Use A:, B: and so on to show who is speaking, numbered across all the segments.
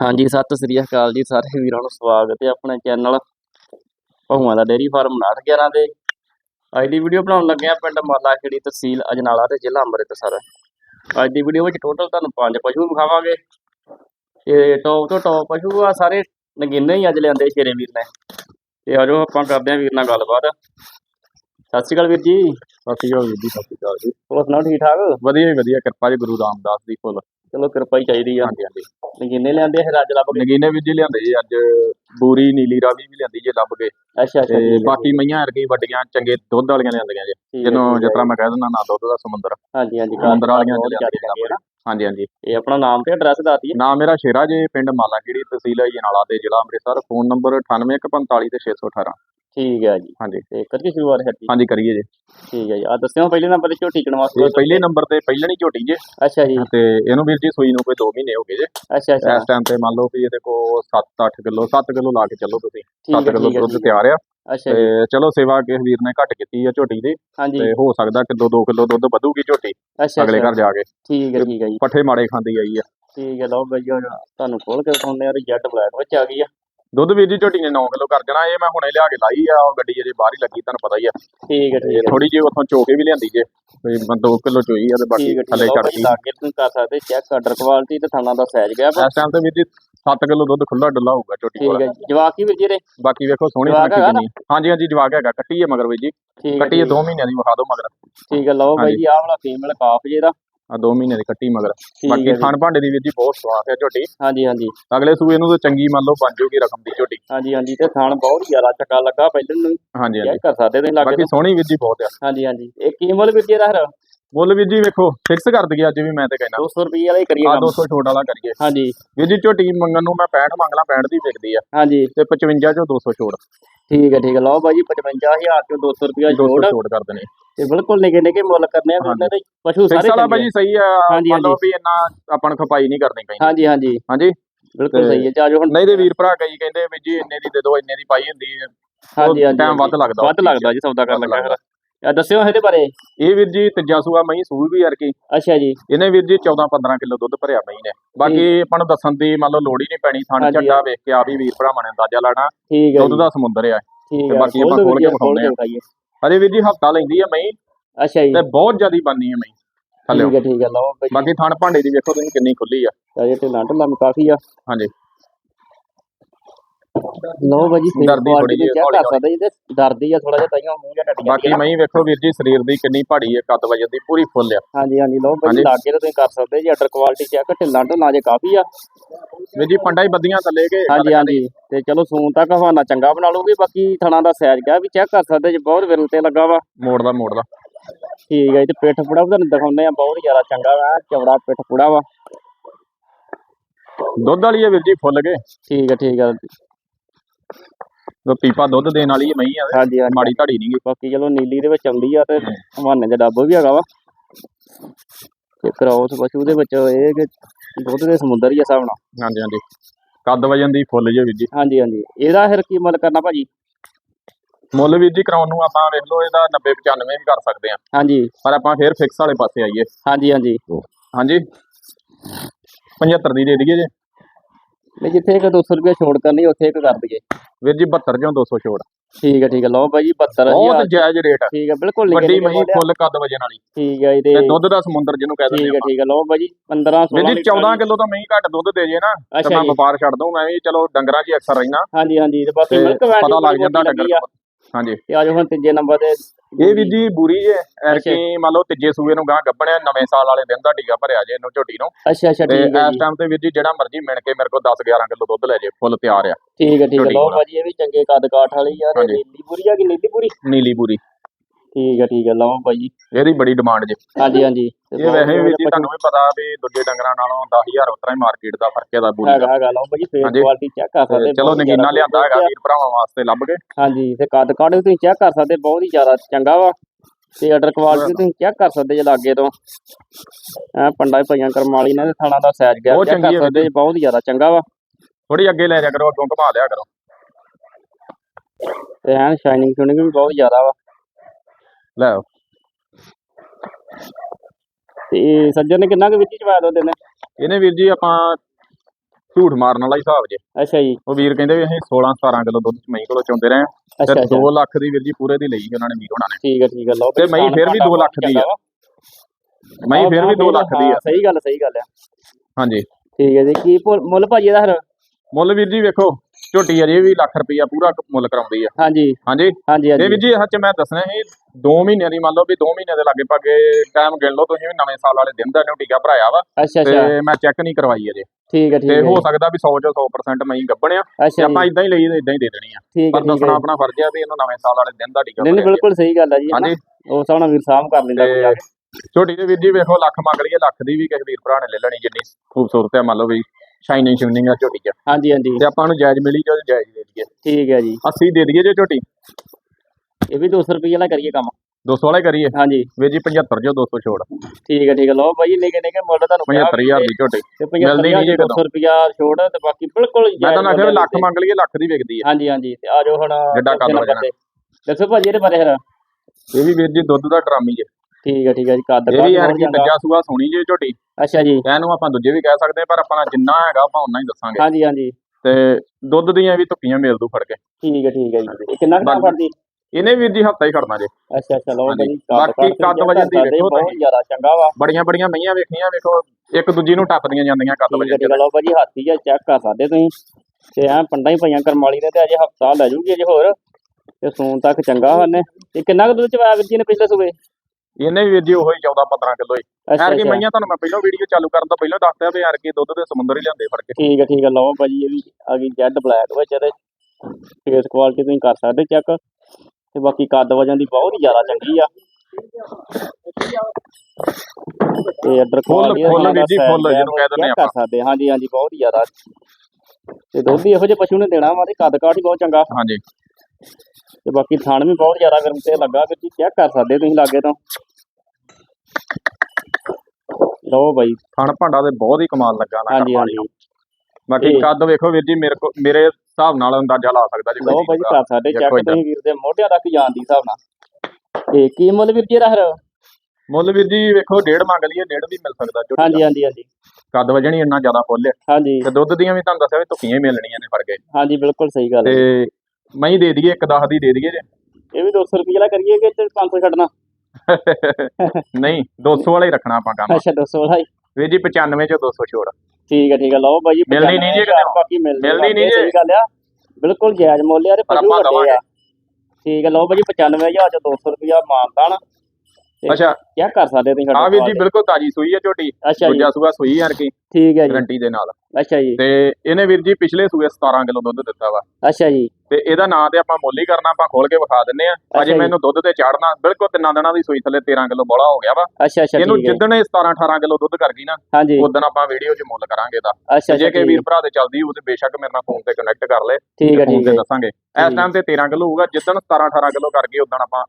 A: ਹਾਂਜੀ ਸਤਿ ਸ੍ਰੀ ਅਕਾਲ ਜੀ ਸਾਰੇ ਵੀਰਾਂ ਨੂੰ ਸਵਾਗਤ ਹੈ ਆਪਣੇ ਚੈਨਲ ਭਹੂਆਂ ਦਾ ਡੇਅਰੀ ਫਾਰਮ 911 ਦੇ। ਅੱਜ ਦੀ ਵੀਡੀਓ ਬਣਾਉਣ ਲੱਗੇ ਆ ਪਿੰਡ ਮਾਲਾਖੇੜੀ ਤਹਿਸੀਲ ਅਜਨਾਲਾ ਤੇ ਜ਼ਿਲ੍ਹਾ ਅੰਮ੍ਰਿਤਸਰ। ਅੱਜ ਦੀ ਵੀਡੀਓ ਵਿੱਚ ਟੋਟਲ ਤੁਹਾਨੂੰ ਪੰਜ ਪਸ਼ੂ ਵਿਖਾਵਾਂਗੇ। ਤੇ ਟੌਪ ਤੋਂ ਟੌਪ ਪਸ਼ੂ ਆ ਸਾਰੇ ਨਗੀਨੇ ਹੀ ਅੱਜ ਲਿਆਂਦੇ ਸ਼ੇਰੇ ਵੀਰ ਨੇ। ਤੇ ਆਜੋ ਆਪਾਂ ਕਰਦੇ ਆ ਵੀਰ ਨਾਲ ਗੱਲਬਾਤ। ਸਤਿ ਸ੍ਰੀ ਅਕਾਲ ਵੀਰ ਜੀ।
B: ਸਤਿ ਸ਼੍ਰੀ ਅਕਾਲ ਜੀ ਸਤਿ ਸ਼੍ਰੀ ਅਕਾਲ ਜੀ।
A: ਹੋਰ ਸੁਣਾਓ ਠੀਕ ਠਾਕ?
B: ਵਧੀਆ ਹੀ ਵਧੀਆ। ਕਿਰਪਾ ਜੀ ਗੁਰੂ ਰਾਮਦਾਸ ਦੀ ਫੁੱਲ।
A: ਚਲੋ ਕਿਰਪਾ ਹੀ ਚਾਹੀਦੀ ਆ।
B: ਹਾਂਜੀ ਹਾਂਜੀ।
A: ਨਗੀਨੇ ਲਿਆਂਦੇ ਫਿਰ ਅੱਜ ਲੱਭ ਕੇ?
B: ਨਗੀਨੇ ਵੀ ਜੀ ਲਿਆਂਦੇ ਜੀ ਅੱਜ ਬੂਰੀ ਨੀਲੀ ਰਾਵੀ ਵੀ ਲਿਆਂਦੀ ਜੇ ਲੱਭ ਕੇ।
A: ਅੱਛਾ ਅੱਛਾ
B: ਤੇ
A: ਹੈ,
B: ਬਾਕੀ ਮਈਆਂ ਅਰਗੀ ਵੱਡੀਆਂ ਚੰਗੇ ਦੁੱਧ ਵਾਲੀਆਂ ਲਿਆਂਦੀਆਂ ਜੀ
A: ਹੈ,
B: ਜਿਹਨੂੰ
A: ਹੈ।
B: ਜਿਸ ਤਰ੍ਹਾਂ ਮੈਂ ਕਹਿ ਦਿੰਦਾ ਨਾ ਦੁੱਧ ਦਾ ਸਮੁੰਦਰ।
A: ਹਾਂਜੀ ਹਾਂਜੀ
B: ਸਮੁੰਦਰ ਵਾਲੀਆਂ ਲਿਆਂਦੀਆਂ ਹਾਂਜੀ ਹਾਂਜੀ।
A: ਇਹ ਆਪਣਾ ਨਾਮ ਤੇ ਐਡਰੈਸ ਦੱਸਦੀ
B: ਨਾਮ ਮੇਰਾ ਸ਼ੇਰਾ ਜੀ ਪਿੰਡ ਮਾਲਾਗੀੜੀ ਤਹਿਸੀਲ ਜਨਾਲਾ ਤੇ ਜ਼ਿਲ੍ਹਾ ਅੰਮ੍ਰਿਤਸਰ ਫੋਨ ਨੰਬਰ 9845 ਤੇ 618
A: ਠੀਕ ਹੈ ਜੀ।
B: ਹਾਂਜੀ।
A: ਤੇ ਕਦੀ ਸ਼ੁਰੂਆਤ ਹੈ
B: ਹਾਂਜੀ ਕਰੀਏ ਜੀ।
A: ਠੀਕ ਹੈ ਜੀ। ਆ ਦੱਸਿਓ ਪਹਿਲੇ ਨੰਬਰ ਤੇ ਝੋਟੀ ਚਣ ਵਾਸਤੇ।
B: ਇਹ ਪਹਿਲੇ ਨੰਬਰ ਤੇ ਪਹਿਲਣੀ ਝੋਟੀ ਜੇ।
A: ਅੱਛਾ ਜੀ।
B: ਤੇ ਇਹਨੂੰ ਵੀਰ ਜੀ ਸੂਈ ਨੂੰ ਕੋਈ 2 ਮਹੀਨੇ ਹੋ ਗਏ ਜੇ।
A: ਅੱਛਾ ਅੱਛਾ।
B: ਇਸ ਟਾਈਮ ਤੇ ਮੰਨ ਲਓ ਵੀ ਇਹਦੇ ਕੋਲ 7-8 ਕਿਲੋ 7 ਕਿਲੋ ਲਾ ਕੇ ਚੱਲੋ ਤੁਸੀਂ।
A: ਠੀਕ
B: 7
A: ਹੈ
B: ਕਿਲੋ ਦੁੱਧ। ਤਿਆਰ ਆ।
A: ਅੱਛਾ
B: ਤੇ ਚਲੋ ਸੇਵਾ ਕਿਸ ਵੀਰ ਨੇ ਘੱਟ ਕੀਤੀ ਆ ਝੋਟੀ ਦੀ।
A: ਹਾਂਜੀ।
B: ਤੇ ਹੋ ਸਕਦਾ ਕਿ 2-2 ਕਿਲੋ ਦੁੱਧ ਵਧੂਗੀ ਝੋਟੀ। ਅਗਲੇ ਘਰ ਜਾ ਕੇ।
A: ਠੀਕ ਹੈ ਠੀਕ ਹੈ ਜੀ।
B: ਪੱਠੇ ਮਾੜੇ ਖਾਂਦੀ ਆਈ ਆ।
A: ਠੀਕ ਹੈ ਲਓ ਬਈ ਤੁਹਾਨੂੰ ਖੋਲ ਕੇ ਦਿਖਾਉਂਦੇ ਆ ਜੈਟ ਬਲੈਕ ਵਿੱਚ ਆ ਗਈ ਆ।
B: ਦੁੱਧ ਵੀਰ ਜੀ ਝੋਟੀ ਨੇ 9 ਕਿਲੋ ਕਰ ਦੇਣਾ ਇਹ ਮੈਂ ਹੁਣੇ ਲਿਆ ਕੇ ਲਾਈ ਆ ਉਹ ਗੱਡੀ ਜਿਹੜੀ ਬਾਹਰ ਹੀ ਲੱਗੀ ਤੁਹਾਨੂੰ ਪਤਾ ਹੀ ਆ।
A: ਠੀਕ ਹੈ ਠੀਕ ਹੈ
B: ਥੋੜੀ ਜਿਹੀ ਉੱਥੋਂ ਚੋ ਕੇ ਵੀ ਲਿਆਂਦੀ ਜੇ ਵੀ 2 ਕਿਲੋ ਚੋਈ ਆ ਤੇ ਬਾਕੀ
A: ਠੀਕ ਹੈ ਠੀਕ
B: ਥੱਲੇ
A: ਹੈ
B: ਚੜਦੀ
A: ਲਾਗੇ ਤੁਸੀਂ ਕਰ ਸਕਦੇ ਚੈੱਕ ਆਰਡਰ ਕੁਆਲਿਟੀ ਤੇ ਥਾਣਾ ਦਾ ਸਾਈਜ਼ ਗਿਆ
B: ਇਸ ਟਾਈਮ ਤੇ ਵੀਰ ਜੀ 7 ਕਿਲੋ ਦੁੱਧ ਖੁੱਲਾ ਡੁੱਲਾ ਹੋਊਗਾ ਝੋਟੀ
A: ਠੀਕ
B: ਕੋਲ।
A: ਹੈ ਜੀ। ਜਵਾਕੀ ਵੀਰ ਜੀ ਦੇ
B: ਬਾਕੀ ਵੇਖੋ ਸੋਹਣੀ
A: ਹੈਗਾ
B: ਕਿੰਨੀ। ਹਾਂਜੀ ਹਾਂਜੀ ਜਵਾਕ ਹੈਗਾ ਕੱਟੀ ਹੈ ਮਗਰ ਵੀਰ ਜੀ।
A: ਠੀਕ ਹੈ
B: ਕੱਟੀ ਹੈ
A: ਠੀਕ
B: 2 ਮਹੀਨਿਆਂ ਦੀ ਵਿਖਾ ਦਿਓ ਮਗਰ।
A: ਠੀਕ ਹੈ ਲਓ ਬਾਈ। ਜੀ ਆਹ ਵਾਲਾ ਫੀਮੇਲ ਕਾਫ ਜੀ ਦਾ।
B: ਆ 2 ਮਹੀਨਿਆਂ ਦੀ ਕੱਟੀ ਮਗਰ।
A: ਠੀਕ
B: ਬਾਕੀ
A: ਹੈ ਜੀ।
B: ਖਾਣ ਭਾਂਡੇ ਦੀ ਵੀਰ ਜੀ ਬਹੁਤ ਸਵਾਦ ਹੈ ਝੋਟੀ।
A: ਹਾਂਜੀ ਹਾਂਜੀ।
B: ਅਗਲੇ ਸੂਏ ਨੂੰ ਤਾਂ ਚੰਗੀ ਮੰਨ ਲਓ ਬਣ ਜਾਊਗੀ ਰਕਮ ਦੀ ਝੋਟੀ।
A: ਹਾਂਜੀ ਹਾਂਜੀ। ਤੇ ਥਾਣ ਬਹੁਤ ਜ਼ਿਆਦਾ ਚੱਕਾ ਲੱਗਾ ਪਹਿਲੇ ਨੂੰ।
B: ਹਾਂਜੀ ਹਾਂਜੀ।
A: ਕਰ ਸਕਦੇ ਤੁਸੀਂ ਲਾਗੇ
B: ਬਾਕੀ ਸੋਹਣੀ ਵੀਰ ਜੀ ਬਹੁਤ ਆ।
A: ਹਾਂਜੀ ਹਾਂਜੀ। ਇਹ ਕੀ ਮੁੱਲ ਵੀਰ ਜੀ ਦਾ ਹਰ
B: ਮੁੱਲ ਵੀਰ ਜੀ ਵੇਖੋ ਫਿਕਸ ਕਰ ਦਈਏ ਅੱਜ ਵੀ ਮੈਂ ਤੇ ਕਹਿਣਾ।
A: 200 ਰੁਪਏ ਵਾਲਾ ਹੀ ਕਰੀਏ
B: ਆ
A: ਕੰਮ।
B: 200 ਛੋਟ ਵਾਲਾ ਕਰੀਏ।
A: ਹਾਂਜੀ।
B: ਵੀਰ ਜੀ ਝੋਟੀ ਮੰਗਣ ਨੂੰ ਮੈਂ 65 ਮੰਗਲਾ 65 ਦੀ ਵਿਕਦੀ ਆ।
A: ਹਾਂਜੀ।
B: ਤੇ 55 ਚੋਂ 200 ਛੋੜ
A: ਠੀਕ ਹੈ ਠੀਕ ਹੈ ਲਓ ਬਾਈ 55000 ਚੋਂ 200 ਰੁਪਿਆ
B: 200
A: ਛੋੜ
B: ਛੋੜ ਕਰ ਦੇਣੇ।
A: ਤੇ ਬਿਲਕੁਲ ਨਿੱਕੇ ਨਿੱਕੇ ਮੁੱਲ ਕਰਨੇ ਆ ਤੇ ਪਸ਼ੂ ਸਾਰੇ ਚੰਗੇ
B: ਭਾਜੀ ਸਹੀ ਆ। ਲਓ ਵੀ ਇੰਨਾ ਆਪਾਂ ਨੂੰ ਖਪਾਈ ਨਹੀਂ ਕਰਨੀ ਪੈਂਦੀ।
A: ਹਾਂਜੀ ਹਾਂਜੀ।
B: ਹਾਂਜੀ?
A: ਬਿਲਕੁਲ ਸਹੀ ਹੈ ਚਾਜੋ ਹੁਣ
B: ਨਹੀਂ ਤੇ ਵੀਰ ਭਰਾ ਕਈ ਕਹਿੰਦੇ ਵੀ ਜੀ ਇੰਨੇ ਦੀ ਦੇ ਦਿਓ ਇੰਨੇ ਦੀ ਪਾਈ ਹੁੰਦੀ ਹੈ
A: ਹਾਂਜੀ ਹਾਂਜੀ
B: ਟਾਈਮ ਵੱਧ ਲੱਗਦਾ।
A: ਵੱਧ ਲੱਗਦਾ ਜੀ ਸੌਦਾ ਕਰਨ ਲੱਗਾ ਫਿਰ ਆ ਦੱਸਿਓ ਇਹਦੇ ਬਾਰੇ।
B: ਇਹ ਵੀਰ ਜੀ ਤੀਜਾ ਸੂਆ ਮਈ ਸੂਈ ਵੀ ਯਾਰ ਕੀ।
A: ਅੱਛਾ ਜੀ।
B: ਇਹਨੇ ਵੀਰ ਜੀ 14 15 ਕਿਲੋ ਦੁੱਧ ਭਰਿਆ ਮਈ ਨੇ। ਬਾਕੀ ਆਪਾਂ ਨੂੰ ਦੱਸਣ ਦੀ ਮੰਨ ਲਓ ਲੋੜ ਹੀ ਨਹੀਂ ਪੈਣੀ। ਥਣ ਝੱਡਾ ਵੇਖ ਕੇ ਆ ਵੀ ਵੀਰ ਭਰਾਵਾਂ ਨੇ ਅੰਦਾਜ਼ਾ ਲਾਣਾ। ਦੁੱਧ ਦਾ ਸਮੁੰਦਰ ਆ।
A: ਠੀਕ
B: ਤੇ ਬਾਕੀ ਆਪਾਂ
A: ਖੋਲ
B: ਕੇ ਵਿਖਾਉਂਦੇ ਆ। ਅਜੇ ਵੀਰ ਜੀ ਹਫਤਾ ਲੈਂਦੀ ਆ ਮਈ
A: ਅੱਛਾ ਜੀ।
B: ਤੇ ਬਹੁਤ ਜ਼ਿਆਦੀ ਬਣਨੀ ਆ ਥੱਲੇ
A: ਠੀਕ ਹੈ ਠੀਕ ਹੈ। ਲਓ
B: ਬਾਕੀ ਥਣ ਭਾਂਡੇ ਦੀ ਵੇਖੋ ਤੁਸੀਂ ਕਿੰਨੀ ਖੁੱਲੀ ਆ।
A: ਢਿੱਲਾਂ ਢਿੱਲਾਂ ਵੀ ਕਾਫੀ ਆ।
B: ਹਾਂਜੀ।
A: ਲਓ ਬਾਜੀ ਫੇਰ
B: ਡਰਦੀ ਥੋੜ੍ਹੀ ਜਿਹੀ,
A: ਚੈੱਕ ਕਰ ਸਕਦੇ ਜੀ ਤੇ ਡਰਦੀ ਆ ਥੋੜਾ ਜਿਹਾ ਤਾਈਆਂ ਮੂੰਹ ਜਿਹਾ ਟੱਟ
B: ਬਾਕੀ ਮਈ ਵੇਖੋ ਵੀਰ ਜੀ ਸਰੀਰ ਦੀ ਕਿੰਨੀ ਪਹਾੜੀ ਹੈ ਕੱਦ ਵਜਨ ਦੀ ਪੂਰੀ ਫੁੱਲ ਆ।
A: ਹਾਂਜੀ ਹਾਂਜੀ ਲਓ ਬਾਜੀ
B: ਹਾਂਜੀ।
A: ਲਾਗੇ ਤੇ ਤੁਸੀਂ ਕਰ ਸਕਦੇ ਜੀ order quality check Dhillon Dhillon ਜੇ ਕਾਫੀ ਆ।
B: ਵੀਰ ਜੀ ਪੰਡਾ ਹੀ ਬੱਦੀਆਂ ਥੱਲੇ ਕੇ।
A: ਹਾਂਜੀ ਹਾਂਜੀ ਤੇ ਚਲੋ ਸੂਨ ਤੱਕ ਹਵਾਨਾ ਚੰਗਾ ਬਣਾ ਲਓਗੇ ਬਾਕੀ ਥਣਾ ਦਾ ਸਾਈਜ਼ ਗਿਆ ਵੀ ਚੈੱਕ ਕਰ ਸਕਦੇ ਜੀ ਬਹੁਤ ਵਿਰਲ ਤੇ ਲੱਗਾ ਵਾ।
B: ਮੋੜ ਦਾ ਮੋੜ ਦਾ
A: ਠੀਕ ਹੈ ਜੀ ਤੇ ਪਿੱਠ ਪੁੜਾ ਵੀ ਤੁਹਾਨੂੰ ਦਿਖਾਉਂਦੇ ਆ ਬਹੁਤ ਜ਼ਿਆਦਾ ਚੰਗਾ ਵਾ ਚੌੜਾ ਪਿੱਠ ਪੁੜਾ ਵਾ।
B: ਦੁੱਧ ਵਾਲੀ ਹੈ ਵੀਰ ਜੀ ਫੁੱਲ ਕੇ।
A: ਠੀਕ ਹੈ ਠੀਕ ਹੈ
B: ਉਹ ਪੀਪਾ ਦੁੱਧ ਦੇਣ ਵਾਲੀ ਮਈ ਆ
A: ਹਾਂਜੀ ਹਾਂਜੀ।
B: ਮਾੜੀ ਧੜੀ ਨਹੀਂ
A: ਬਾਕੀ ਚਲੋ ਨੀਲੀ ਦੇ ਵਿੱਚ ਆਉਂਦੀ ਆ ਤੇ ਹਵਾਨੇ ਦਾ ਡੱਬ ਵੀ ਹੈਗਾ ਵਾ। ਤੇ ਕਰਾਉਸ ਪਸ਼ੂ ਦੇ ਵਿੱਚ ਇਹ ਕਿ ਦੁੱਧ ਦੇ ਸਮੁੰਦਰ ਹੀ ਆ ਹਿਸਾਬ ਨਾਲ।
B: ਹਾਂਜੀ ਹਾਂਜੀ। ਕੱਦ ਵਜਨ ਦੀ ਫੁੱਲ ਜੇ ਵੀਰ ਜੀ
A: ਹਾਂਜੀ ਹਾਂਜੀ। ਇਹਦਾ ਫਿਰ ਕੀ ਮੁੱਲ ਕਰਨਾ ਭਾਜੀ?
B: ਮੁੱਲ ਵੀਰ ਜੀ ਕਰਾਉਣ ਨੂੰ ਆਪਾਂ ਵੇਖ ਲਓ ਇਹਦਾ 90 95 ਵੀ ਕਰ ਸਕਦੇ ਆ।
A: ਹਾਂਜੀ।
B: ਪਰ ਆਪਾਂ ਫੇਰ ਫਿਕਸ ਵਾਲੇ ਪਾਸੇ ਆਈਏ।
A: ਹਾਂਜੀ ਹਾਂਜੀ।
B: ਹਾਂਜੀ। 75 ਦੀ ਦੇ ਦਈਏ ਜੇ।
A: ਨਹੀਂ ਜਿੱਥੇ ਇੱਕ 200 ਰੁਪਏ ਛੋੜ ਕਰਨੀ ਉੱਥੇ ਇੱਕ ਕਰ ਦਈਏ।
B: ਵੀਰ ਜੀ 72 ਚੋਂ 200 ਛੋੜ।
A: ਠੀਕ ਹੈ ਠੀਕ ਹੈ। ਲਓ ਭਾਜੀ 72000
B: ਬਹੁਤ ਜਾਇਜ਼ ਰੇਟ ਆ
A: ਠੀਕ ਹੈ ਬਿਲਕੁਲ
B: ਵੱਡੀ ਮਹੀਂ। ਫੁੱਲ ਕੱਦ ਵਜਨ ਵਾਲੀ।
A: ਠੀਕ ਹੈ ਤੇ
B: ਦੁੱਧ ਦਾ ਸਮੁੰਦਰ ਜਿਹਨੂੰ ਕਹਿ ਦਿੰਦੇ
A: ਠੀਕ ਹੈ ਠੀਕ ਹੈ। ਲਓ ਭਾਜੀ 15
B: ਵੀਰ
A: 16
B: ਜੀ 14 ਕਿਲੋ ਤਾਂ ਮਹੀਂ ਘੱਟ ਦੁੱਧ ਦੇ ਜੇ ਨਾ ਤੇ ਮੈਂ ਵਪਾਰ ਛੱਡ ਦੂੰ ਮੈਂ ਵੀ ਚਲੋ ਡੰਗਰਾਂ 'ਚ ਹੀ ਅਕਸਰ ਰਹਿਣਾ
A: ਹਾਂਜੀ ਹਾਂਜੀ ਤੇ ਬਾਕੀ ਮਿਲਕ ਵੈਟ
B: ਪਤਾ ਲੱਗ ਜਾਂਦਾ ਡੰਗਰ। ਹਾਂਜੀ।
A: ਤੇ ਆਜੋ ਹੁਣ ਤੀਜੇ ਨੰਬਰ ਤੇ
B: ਇਹ ਵੀ ਜੀ ਬੁਰੀ ਹੈ ਐਰਕੀ ਮੰਨ ਲਓ ਤੀਜੇ ਸੂਏ ਨੂੰ ਗਾਂ ਗੱਬਣਿਆ ਨਵੇਂ ਸਾਲ ਵਾਲੇ ਦਿਨ ਦਾ ਟੀਕਾ ਭਰਿਆ ਜੇ ਇਹਨੂੰ ਝੋਟੀ ਨੂੰ।
A: ਅੱਛਾ ਅੱਛਾ ਠੀਕ ਹੈ
B: ਇਸ ਟਾਈਮ ਤੇ ਵੀਰ ਜੀ ਜਿਹੜਾ ਮਰਜ਼ੀ ਮਿਣ ਕੇ ਮੇਰੇ ਕੋਲ 10 11 ਕਿਲੋ ਦੁੱਧ ਲੈ ਜੇ ਫੁੱਲ ਤਿਆਰ ਆ।
A: ਠੀਕ ਹੈ ਠੀਕ ਹੈ। ਭਾਜੀ ਇਹ ਵੀ ਚੰਗੇ ਕੱਦ ਕਾਠ ਵਾਲੀ ਆ ਤੇ। ਨੀਲੀ ਪੂਰੀ ਆ ਕਿ ਨੀਲੀ ਪੂਰੀ
B: ਨੀਲੀ ਪੂਰੀ
A: ਠੀਕ ਹੈ ਠੀਕ ਹੈ ਲਓ ਭਾਜੀ।
B: ਇਹਦੀ ਬੜੀ ਡਿਮਾਂਡ ਜੇ।
A: ਹਾਂਜੀ ਹਾਂਜੀ।
B: ਇਹ ਵੈਸੇ ਵੀ ਜੀ ਤੁਹਾਨੂੰ ਵੀ ਪਤਾ ਵੀ ਦੂਜੇ ਡੰਗਰਾਂ ਨਾਲੋਂ 10000 ਉਤਰਾ ਹੀ ਮਾਰਕੀਟ ਦਾ ਫ਼ਰਕ ਹੈ ਦਾ ਬੂਰੀ
A: ਹੈਗਾ ਹੈਗਾ ਲਓ ਫੇਸ
B: ਹਾਂਜੀ।
A: ਕੁਆਲਿਟੀ ਚੈੱਕ ਕਰ ਸਕਦੇ
B: ਚਲੋ ਨਗੀਨਾ ਲਿਆਂਦਾ ਹੈਗਾ ਵੀਰ ਭਰਾਵਾਂ ਵਾਸਤੇ ਲੱਭ ਕੇ।
A: ਹਾਂਜੀ ਤੇ ਕੱਦ ਕਾਠ ਵੀ ਤੁਸੀਂ ਚੈੱਕ ਕਰ ਸਕਦੇ ਬਹੁਤ ਹੀ ਜ਼ਿਆਦਾ ਚੰਗਾ ਵਾ। ਤੇ ਆਰਡਰ ਕੁਆਲਿਟੀ ਤੁਸੀਂ ਚੈੱਕ ਕਰ ਸਕਦੇ ਜੇ ਲਾਗੇ ਤੋਂ। ਐ ਪੰਡਾ ਪਈਆਂ ਕਰਮ ਵਾਲੀ ਨੇ ਤੇ ਥਾਣਾ ਦਾ ਸਾਈਜ਼ ਗਿਆ ਚੈੱਕ ਕਰ ਸਕਦੇ ਬਹੁਤ ਹੀ ਜ਼ਿਆਦਾ ਚੰਗਾ ਵਾ।
B: ਥੋੜੀ ਅੱਗੇ ਲੈ ਜਾ ਕਰੋ ਅੱਗੋਂ ਘੁਮਾ ਲਿਆ ਕਰੋ।
A: ਤੇ ਐਨ ਸ਼ਾਈਨਿੰਗ ਸ਼ੂਨਿੰਗ ਵੀ ਬਹੁਤ ਜ਼ਿਆਦਾ ਵਾ।
B: ਲੈ ਆਓ।
A: ਤੇ ਸੱਜਣ ਨੇ ਕਿੰਨਾ ਕੁ ਵਿੱਚ ਚਵਾਇਆ ਦੋ ਦਿਨ
B: ਇਹਨੇ? ਵੀਰ ਜੀ ਆਪਾਂ ਝੂਠ ਮਾਰਨ ਵਾਲਾ ਹੀ ਹਿਸਾਬ ਜੇ।
A: ਅੱਛਾ ਜੀ।
B: ਉਹ ਵੀਰ ਕਹਿੰਦੇ ਵੀ ਅਸੀਂ 16 17 ਕਿਲੋ ਦੁੱਧ ਮਹੀਂ ਕੋਲੋਂ ਚੋਂਦੇ ਰਹੇ ਹਾਂ।
A: ਅੱਛਾ
B: ਤੇ
A: ਅੱਛਾ
B: 2 ਲੱਖ ਦੀ ਵੀਰ ਜੀ ਪੂਰੇ ਦੀ ਲਈ ਉਹਨਾਂ ਨੇ ਵੀਰ ਹੋਣਾ ਨੇ।
A: ਠੀਕ ਹੈ ਠੀਕ ਹੈ ਲਓ
B: ਤੇ ਮਹੀਂ ਫਿਰ ਵੀ 2 ਲੱਖ ਦੀ ਆ। ਮਹੀਂ ਫਿਰ ਵੀ 2 ਲੱਖ ਦੀ ਆ।
A: ਸਹੀ ਗੱਲ ਸਹੀ ਗੱਲ ਆ।
B: ਹਾਂਜੀ।
A: ਠੀਕ ਹੈ ਜੀ ਕੀ ਮੁੱਲ- ਮੁੱਲ ਭਾਜੀ ਇਹਦਾ ਫਿਰ?
B: ਮੁੱਲ ਵੀਰ ਜੀ ਵੇਖੋ। ਝੋਟੀ ਅਜੇ ਵੀ ਲੱਖ ਰੁਪਈਆ ਪੂਰਾ ਮੁੱਲ ਕਰਾਉਂਦੀ ਆ।
A: ਹਾਂਜੀ।
B: ਹਾਂਜੀ?
A: ਹਾਂਜੀ
B: ਇਹ ਵੀਰ ਜੀ ਸੱਚ ਮੈਂ ਦੱਸਣਾ ਸੀ 2 ਮਹੀਨਿਆਂ ਦੀ ਮੰਨ ਲਓ ਵੀ 2 ਮਹੀਨਿਆਂ ਦੇ ਲਾਗੇ ਪਾਗੇ ਟਾਈਮ ਗਿਣ ਲਓ ਤੁਸੀਂ ਵੀ ਨਵੇਂ ਸਾਲ ਵਾਲੇ ਦਿਨ ਦਾ ਇਹਨੂੰ ਟੀਕਾ ਭਰਾਇਆ ਵਾ।
A: ਅੱਛਾ
B: ਤੇ
A: ਅੱਛਾ
B: ਮੈਂ ਚੈੱਕ ਨਹੀਂ ਕਰਵਾਈ ਅਜੇ।
A: ਠੀਕ ਹੈ ਠੀਕ
B: ਤੇ
A: ਹੈ
B: ਸਕਦਾ ਵੀ 100 ਚੋਂ 100% ਮੈਂ ਹੀ ਗੱਬਣਿਆ ਤੇ ਆਪਾਂ ਇਦਾਂ ਹੀ ਲਈ ਤੇ ਇਦਾਂ ਹੀ ਦੇ ਦੇਣੀ ਆ। ਪਰ ਦੱਸਣਾ ਆਪਣਾ ਫਰਜ਼ ਆ ਵੀ ਇਹਨੂੰ ਨਵੇਂ ਸਾਲ ਵਾਲੇ ਦਿਨ ਦਾ ਟੀਕਾ
A: ਨਹੀਂ ਬਿਲਕੁਲ ਸਹੀ ਗੱਲ ਹੈ ਜੀ।
B: ਹਾਂਜੀ।
A: ਉਹ ਸਾਹਮਣਾ ਵੀਰ ਸਾਹਮ ਕਰ ਲੈਂਦਾ ਕੋਈ ਆ ਕੇ।
B: ਝੋਟੀ ਦੇ ਵੀਰ ਜੀ ਵੇਖੋ ਲੱਖ ਮੰਗ ਲਈਏ ਲੱਖ ਦੀ ਵੀ ਕਿਸੇ ਵੀਰ ਭਰਾ ਨੇ ਲੈ ਲੈਣੀ ਜਿੰਨੀ ਖੂਬਸੂਰਤ ਹੈ ਮੰਨ ਲਓ ਵੀ। ਸ਼ਾਈਨਿੰਗ ਸ਼ੂਨਿੰਗ ਆ ਝੋਟੀ ਚ।
A: ਹਾਂਜੀ ਹਾਂਜੀ।
B: ਤੇ ਆਪਾਂ ਨੂੰ ਜਾਇਜ਼ ਮਿਲੀ ਜੋ ਜਾਇਜ਼ ਦੇ ਦਈਏ?
A: ਠੀਕ ਹੈ ਜੀ।
B: 80 ਦੇ ਦਈਏ ਜੇ ਝੋਟੀ?
A: ਇਹ ਵੀ 200 ਰੁਪਏ ਵਾਲਾ ਕਰੀਏ ਕੰਮ।
B: 200 ਵਾਲੇ ਕਰੀਏ?
A: ਹਾਂਜੀ।
B: ਵੀਰ ਜੀ 75 ਜੋ 200 ਛੋੜ।
A: ਠੀਕ ਹੈ ਠੀਕ ਹੈ। ਲਓ ਭਾਈ ਨਿੱਕੇ ਨਿੱਕੇ ਮੁੱਲ ਤੁਹਾਨੂੰ ਕਿਹਾ
B: 75000 ਦੀ ਝੋਟੀ। ਮਿਲਦੀ ਨਹੀਂ
A: 75000
B: ਜੇ
A: 200 ਰੁਪਿਆ ਛੋੜ ਤੇ ਬਾਕੀ ਬਿਲਕੁਲ
B: ਮੈਂ ਤਾਂ ਆਖਿਆ ਲੱਖ
A: ਹੈ।
B: ਮੰਗ ਲਈਏ ਲੱਖ ਦੀ ਵਿਕਦੀ ਹੈ।
A: ਹਾਂਜੀ ਹਾਂਜੀ। ਤੇ ਆ ਜਾਓ ਹੁਣ
B: ਜਿੱਡਾ।
A: ਤੇ। ਦੱਸੋ ਭਾਜੀ ਇਹਦੇ ਬਾਰੇ ਫਿਰ।
B: ਇਹ ਵੀ ਵੀਰ ਜੀ ਦੁੱਧ ਦਾ ਡਰਾਮੀ ਜੇ
A: ਠੀਕ ਹੈ ਠੀਕ ਹੈ ਜੀ ਕੱਦ
B: ਇਹ ਵੀ ਯਾਰ ਕੀ। ਤੱਜਾ ਸੂਆ ਸੋਣੀ ਜੇ ਝੋਟੀ?
A: ਅੱਛਾ ਜੀ।
B: ਇਹਨੂੰ ਆਪਾਂ ਦੂਜੇ ਵੀ ਕਹਿ ਸਕਦੇ ਪਰ ਆਪਣਾ ਜਿੰਨਾ ਹੈਗਾ ਆਪਾਂ ਉਨਾ ਹੀ ਦੱਸਾਂਗੇ।
A: ਹਾਂਜੀ ਹਾਂਜੀ।
B: ਤੇ ਦੁੱਧ ਦੀਆਂ ਵੀ ਧੁੱਪੀਆਂ ਮੇਲ ਦੂ ਫੜ ਕੇ।
A: ਠੀਕ ਹੈ ਠੀਕ ਹੈ ਜੀ। ਇਹ ਕਿੰਨਾ ਕੁ ਫੜਦੀ
B: ਇਹਨੇ ਵੀਰ ਜੀ ਹਫਤਾ ਹੀ ਖੜਨਾ ਜੇ।
A: ਅੱਛਾ ਅੱਛਾ ਲਓ। ਭਾਜੀ
B: ਬਾਕੀ ਕੱਦ ਵਜਨ ਦੀ ਵੇਖੋ
A: ਬਹੁਤ। ਜ਼ਿਆਦਾ ਚੰਗਾ ਵਾ।
B: ਬੜੀਆਂ ਬੜੀਆਂ ਮਈਆਂ ਵੇਖੀਆਂ ਵੇਖੋ ਇੱਕ ਦੂਜੀ ਨੂੰ ਟੱਪਦੀਆਂ ਜਾਂਦੀਆਂ ਕੱਦ
A: ਠੀਕ ਹੈ
B: ਵਜੇ
A: ਠੀਕ ਹੈ ਲਓ ਭਾਜੀ ਹਾਥੀ ਆ ਚੈੱਕ ਕਰ ਸਕਦੇ ਤੁਸੀਂ। ਤੇ ਐ ਪੰਡਾਂ ਹੀ ਪਈਆਂ ਕਰਮਾਲੀ ਨੇ ਤੇ ਅਜੇ ਹਫਤਾ ਲੈ ਜੂਗੀ ਅਜੇ ਹੋਰ। ਤੇ ਸੂਨ ਤੱਕ ਚੰਗਾ ਉਹਨੇ ਤੇ ਕਿੰਨਾ ਕੁ ਦੁੱਧ ਚਵਾਇਆ ਵੀਰ ਜੀ ਨੇ ਪਿਛਲੇ ਸੂਬੇ
B: ਇਹਨੇ ਵੀ ਵੀਰ ਜੀ ਉਹੀ 14 15 ਕਿਲੋ ਹੀ।
A: ਅੱਛਾ
B: ਯਾਰ ਕੀ
A: ਅੱਛਾ।
B: ਮਈਆਂ ਤੁਹਾਨੂੰ ਮੈਂ ਪਹਿਲਾਂ ਵੀਡੀਓ ਚਾਲੂ ਕਰਨ ਤੋਂ ਪਹਿਲਾਂ ਦੱਸਦਾ ਵੀ ਯਾਰ ਕੀ ਦੁੱਧ ਦੇ ਸਮੁੰਦਰ ਹੀ ਲਿਆਂਦੇ ਫੜ ਕੇ।
A: ਠੀਕ ਹੈ ਠੀਕ ਹੈ ਲਓ ਭਾਜੀ ਇਹ ਵੀ ਆ ਗਈ ਜੈਡ ਬਲੈਕ ਵਿੱਚ ਇਹਦੇ ਫੇਸ ਕੁਆਲਿਟੀ ਤੁਸੀਂ ਕਰ ਸਕਦੇ ਚੈੱਕ ਤੇ ਬਾਕੀ ਕੱਦ ਵਜਨ ਦੀ ਬਹੁਤ ਹੀ ਜ਼ਿਆਦਾ ਚੰਗੀ ਆ। ਤੇ ਅਦਰ
B: ਫੁੱਲ- ਫੁੱਲ ਵੀਰ ਜੀ, ਫੁੱਲ ਜਿਹਨੂੰ ਕਹਿ ਦਿੰਦੇ
A: ਕਰ ਸਕਦੇ ਹਾਂਜੀ ਹਾਂਜੀ ਬਹੁਤ ਹੀ ਜ਼ਿਆਦਾ। ਤੇ ਦੁੱਧ ਵੀ ਇਹੋ ਜਿਹੇ ਪਸ਼ੂ ਨੇ ਦੇਣਾ ਵਾ ਤੇ ਕੱਦ ਕਾਠ ਹੀ ਬਹੁਤ ਚੰਗਾ।
B: ਹਾਂਜੀ।
A: ਤੇ ਬਾਕੀ ਥਣ ਵੀ ਬਹੁਤ ਜ਼ਿਆਦਾ ਗਰਮ ਤੇ ਲੱਗਾ ਵੀਰ ਜੀ ਚੈੱਕ ਕਰ ਸਕਦੇ ਤੁਸੀਂ ਲਾਗੇ ਤੋਂ। ਲਓ ਬਾਈ।
B: ਥਣ ਭਾਂਡਾ ਤੇ ਬਹੁਤ ਹੀ ਕਮਾਲ ਲੱਗਾ ਨਾ
A: ਹਾਂਜੀ ਹਾਂਜੀ।
B: ਬਾਕੀ ਕੱਦ ਵੇਖੋ ਵੀਰ ਜੀ ਮੇਰੇ ਕੋ ਮੇਰੇ ਹਿਸਾਬ ਨਾਲ ਅੰਦਾਜ਼ਾ ਲਾ ਸਕਦਾ ਜੀ
A: ਲਓ ਬਾਈ ਕਰ ਸਕਦੇ ਚੈੱਕ। ਤੁਸੀਂ ਵੀਰ ਦੇ ਮੋਢਿਆਂ ਤੱਕ ਜਾਣ ਦੀ ਹਿਸਾਬ ਨਾਲ। ਤੇ ਕੀ ਮੁੱਲ ਵੀਰ ਜੀ ਫਿਰ?
B: ਮੁੱਲ ਵੀਰ ਜੀ ਵੇਖੋ ਡੇਢ ਮੰਗ ਲਈਏ ਡੇਢ ਵੀ ਮਿਲ ਸਕਦਾ ਝੋਟੀ
A: ਹਾਂਜੀ
B: ਦਾ।
A: ਹਾਂਜੀ ਹਾਂਜੀ
B: ਕੱਦ ਵਜਣੀ ਇੰਨਾ ਜ਼ਿਆਦਾ ਫੁੱਲ
A: ਹਾਂਜੀ।
B: ਤੇ ਦੁੱਧ ਦੀਆਂ ਵੀ ਤੁਹਾਨੂੰ ਦੱਸਿਆ ਵੀ ਧੁੱਕੀਆਂ ਹੀ ਮਿਲਣੀਆਂ ਨੇ ਫੜ
A: ਹਾਂਜੀ ਬਿਲਕੁਲ ਸਹੀ ਗੱਲ ਹੈ।
B: ਤੇ ਮੈਂ ਹੀ ਦੇ ਦਈਏ ਇੱਕ 10 ਦੀ ਦੇ ਦਈਏ ਜੇ।
A: ਇਹ ਵੀ 200 ਰੁਪਏ ਵਾਲਾ ਕਰੀਏ ਕਿ ਤੇ 500 ਛੱਡਣਾ?
B: ਨਹੀਂ 200 ਵਾਲਾ ਹੀ ਰੱਖਣਾ ਆਪਾਂ ਕੰਮ।
A: ਅੱਛਾ 200 ਵਾਲਾ ਹੀ।
B: ਵੀਰ ਜੀ 95 ਚੋਂ 200 ਛੋੜ।
A: ਠੀਕ ਹੈ ਠੀਕ ਹੈ ਲਓ ਬਾਈ
B: ਮਿਲਣੀ ਨਹੀਂ ਜੀ।
A: ਬਾਕੀ ਮਿਲਣੀ
B: ਨਹੀਂ ਜੀ।
A: ਗੱਲ ਆ। ਬਿਲਕੁਲ ਜਾਇਜ਼ ਮੁੱਲ ਆ ਤੇ
B: ਆਪਾਂ
A: ਵੱਡੇ। ਆ। ਠੀਕ ਹੈ ਲਓ ਬਾਈ ਜੀ 95000 ਚ 200 ਰੁਪਿਆ ਮਾਨਤਾ ਨਾ ਤੇ
B: ਅੱਛਾ।
A: ਚੈੱਕ ਕਰ ਸਕਦੇ ਤੁਸੀਂ
B: ਆ
A: ਸਾਡੇ
B: ਵੀਰ ਜੀ ਬਿਲਕੁਲ ਤਾਜੀ ਸੂਈ ਹੈ ਝੋਟੀ।
A: ਅੱਛਾ ਜੀ।
B: ਦੂਜਾ ਸੂਆ ਸੂਈ ਯਾਰ ਕੀ
A: ਠੀਕ ਹੈ ਜੀ।
B: ਗਰੰਟੀ ਦੇ ਨਾਲ।
A: ਅੱਛਾ ਜੀ।
B: ਤੇ ਇਹਨੇ ਵੀਰ ਜੀ ਪਿਛਲੇ ਸੂਏ 17 ਕਿਲੋ ਦੁੱਧ ਦਿੱਤਾ ਵਾ।
A: ਅੱਛਾ ਜੀ।
B: ਤੇ ਇਹਦਾ ਨਾਂ ਤੇ ਆਪਾਂ ਮੁੱਲ ਹੀ ਕਰਨਾ ਆਪਾਂ ਖੋਲ ਕੇ ਵਿਖਾ ਦਿੰਨੇ ਆ। ਅਜੇ। ਮੈਨੂੰ ਦੁੱਧ ਤੇ ਚਾੜਨਾ। ਬਿਲਕੁਲ ਤਿੰਨਾਂ ਦਿਨਾਂ ਦੀ ਸੂਈ ਥੱਲੇ 13 ਕਿਲੋ ਬੋਲਾ ਹੋ ਗਿਆ ਵਾ।
A: ਅੱਛਾ ਅੱਛਾ
B: ਇਹਨੂੰ ਜਿੱਦਣ ਇਹ 17 18 ਕਿਲੋ ਦੁੱਧ ਕਰ ਗਈ ਨਾ ਉਦੋਂ ਆਪਾਂ ਵੀਡੀਓ 'ਚ ਮੁੱਲ ਕਰਾਂਗੇ ਤੇ ਜੇ ਕਿ ਵੀਰ ਭਰਾ ਦੇ ਚੱਲਦੀ ਹੋਊ ਤੇ ਬੇਸ਼ੱਕ ਮੇਰੇ ਨਾਲ ਫੋਨ ਤੇ ਕਨੈਕਟ ਕਰ ਲੈ।
A: ਠੀਕ ਹੈ ਠੀਕ ਹੈ।
B: ਦੱਸਾਂਗੇ। ਇਸ ਟਾਈਮ ਤੇ 13 ਕਿਲੋ ਹੋਊਗਾ। ਜਿੱਦਣ 17 18 ਕਿਲੋ ਕਰ ਗਈ ਉਦੋਂ ਆਪਾਂ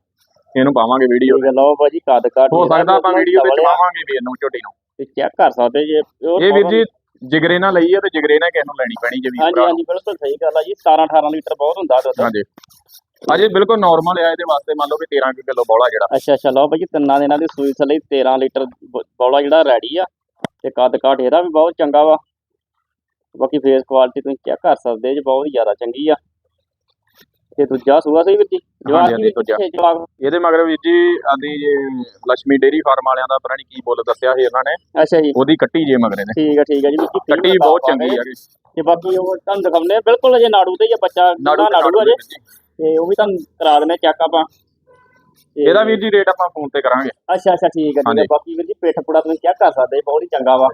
B: ਇਹਨੂੰ ਪਾਵਾਂਗੇ ਵੀਡੀਓ
A: ਠੀਕ ਹੈ ਲਓ ਬਾਈ ਜੀ ਕੱਦ ਕਾਠ
B: ਹੋ ਸਕਦਾ ਆਪਾਂ ਵੀਡੀਓ ਵਿੱਚ ਪਾਵਾਂਗੇ ਵੀ ਇਹਨੂੰ ਝੋਟੀ ਨੂੰ।
A: ਤੇ ਚੈੱਕ ਕਰ ਸਕਦੇ ਜੇ
B: ਇਹ ਵੀਰ ਜੀ ਜਿਗਰੇ ਨਾਲ ਲਈ ਹੈ ਤੇ ਜਿਗਰੇ ਨਾਲ ਕਿਸੇ ਨੂੰ ਲੈਣੀ ਪੈਣੀ ਜੇ ਵੀਰ
A: ਹਾਂਜੀ ਹਾਂਜੀ ਬਿਲਕੁਲ ਸਹੀ ਗੱਲ ਆ ਜੀ 17 18 ਲੀਟਰ ਬਹੁਤ ਹੁੰਦਾ ਦੁੱਧ।
B: ਹਾਂਜੀ। ਅਜੇ ਬਿਲਕੁਲ ਨਾਰਮਲ ਆ ਇਹਦੇ ਵਾਸਤੇ ਮੰਨ ਲਓ ਵੀ 13 ਕਿਲੋ ਬੋਲਾ ਜਿਹੜਾ।
A: ਅੱਛਾ ਅੱਛਾ ਲਓ ਭਾਈ ਤਿੰਨਾਂ ਦਿਨਾਂ ਦੀ ਸੂਈ ਥੱਲੇ 13 ਲੀਟਰ ਬੌਲਾ ਜਿਹੜਾ ਰੈਡੀ ਆ। ਤੇ ਕੱਦ ਕਾਠ ਇਹਦਾ ਵੀ ਬਹੁਤ ਚੰਗਾ ਵਾ। ਬਾਕੀ ਫੇਸ ਕੁਆਲਿਟੀ ਤੁਸੀਂ ਚੈੱਕ ਕਰ ਸਕਦੇ ਜੇ ਬਹੁਤ ਜ਼ਿਆਦਾ ਚੰਗੀ ਆ। ਤੇ ਦੂਜਾ ਸੂਆ ਸਹੀ ਵੀਰ ਜੀ? ਜਵਾਬ
B: ਹਾਂਜੀ, ਦੂਜਾ।
A: ਜਵਾਬ
B: ਇਹਦੇ ਮਗਰ ਵੀਰ ਜੀ ਆਦੀ ਜੇ ਲక్ష్ਮੀ ਡੇਰੀ ਫਾਰਮ ਵਾਲਿਆਂ ਦਾ ਪਤਾ ਨਹੀਂ ਕੀ ਬੋਲ ਦੱਸਿਆ ਸੀ ਇਹਨਾਂ ਨੇ।
A: ਅੱਛਾ ਜੀ।
B: ਉਹਦੀ ਕੱਟੀ ਜੇ ਮਗਰੇ ਨੇ
A: ਠੀਕ ਆ ਠੀਕ ਆ ਜੀ। ਬਾਕੀ
B: ਕੱਟੀ ਬਹੁਤ ਚੰਗੀ। ਆ
A: ਤੇ ਬਾਕੀ ਉਹ ਤੁਹਾਨੂੰ ਦਿਖਾਉਂਦੇ ਆ। ਬਿਲਕੁਲ ਅਜੇ ਨਾੜੂ ਤੇ ਹੀ ਆ ਬੱਚਾ।
B: ਨਾੜੂ
A: ਨਾੜੂ ਅਜੇ
B: ਵੀਰ।
A: ਤੇ ਉਹ ਵੀ ਤੁਹਾਨੂੰ ਕਰਾ ਦਿੰਦੇ ਚੈੱਕ ਆਪਾਂ। ਤੇ-
B: ਇਹਦਾ ਵੀਰ ਜੀ ਰੇਟ ਆਪਾਂ ਫੋਨ ਤੇ ਕਰਾਂਗੇ।
A: ਅੱਛਾ ਅੱਛਾ ਠੀਕ ਆ ਠੀਕ ਆ।
B: ਹਾਂਜੀ।
A: ਬਾਕੀ ਵੀਰ ਜੀ ਪਿੱਠ ਪੁੜਾ ਤੁਸੀਂ ਚੈੱਕ ਕਰ ਸਕਦੇ ਬਹੁਤ ਹੀ ਚੰਗਾ ਵਾ।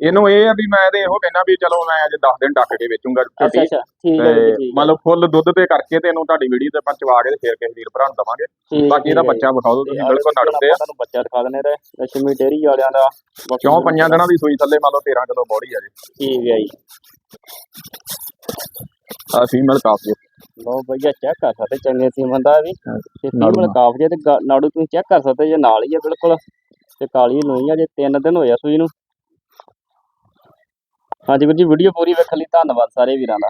B: ਇਹਨੂੰ ਇਹ ਆ ਵੀ ਮੈਂ ਤੇ ਇਹੋ ਕਹਿੰਦਾ ਵੀ ਚਲੋ ਮੈਂ ਅੱਜ 10 ਦਿਨ ਡੱਕ ਕੇ ਵੇਚੂੰਗਾ
A: ਅੱਛਾ
B: ਝੋਟੀ
A: ਅੱਛਾ ਠੀਕ ਹੈ ਜੀ
B: ਮੰਨ ਲਓ ਫੁੱਲ ਦੁੱਧ ਤੇ ਕਰਕੇ ਤੇ ਇਹਨੂੰ ਤੁਹਾਡੀ ਵੀਡੀਓ ਤੇ ਆਪਾਂ ਚਵਾ ਕੇ ਤੇ ਫੇਰ ਕਿਸੇ ਵੀਰ ਭਰਾ ਨੂੰ ਦਵਾਂਗੇ।
A: ਠੀਕ
B: ਬਾਕੀ ਇਹਦਾ
A: ਠੀਕ ਹੈ ਜੀ।
B: ਬੱਚਾ ਤੁਸੀਂ ਬਿਲਕੁਲ
A: ਆਹ
B: ਨੜ ਤੇ ਆ
A: ਤੁਹਾਨੂੰ ਬੱਚਾ ਦਿਖਾ ਦਿੰਦੇ ਰਹੇ ਲక్ష్ਮੀ ਡੇਰੀ ਵਾਲਿਆਂ ਦਾ ਬਾਕੀ
B: ਕਿਉਂ? ਪੰਜਾਂ ਦਿਨਾਂ ਦੀ ਸੂਈ ਥੱਲੇ ਮੰਨ ਲਓ 13 ਕਿਲੋ ਬੋੜੀ ਆ ਜੀ।
A: ਠੀਕ ਹੈ ਜੀ।
B: ਆ ਫੀਮੇਲ ਕਾਫੀ
A: ਲੋ ਭਈਆ ਚੈੱਕ ਕਰ ਸਕਦੇ ਚੰਗੇ ਸੀਮਨ ਦਾ ਵੀ। ਤੇ
B: ਨਾੜੂ
A: ਫੀਮਲ ਕਾਫ ਜੇ ਤੇ ਗਾ- ਨਾੜੂ ਤੁਸੀਂ ਚੈੱਕ ਕਰ ਸਕਦੇ ਜੇ ਨਾਲ ਹੀ ਆ ਬਿਲਕੁਲ। ਤੇ ਕਾਲੀ ਲੋਈ ਆ ਜੇ 3 ਦਿਨ ਹੋਇਆ ਸੂਈ ਨੂੰ। ਹਾਂਜੀ ਵੀਰ ਜੀ ਵੀਡੀਓ ਪੂਰੀ ਵੇਖਣ ਲਈ ਧੰਨਵਾਦ ਸਾਰੇ ਵੀਰਾਂ ਦਾ।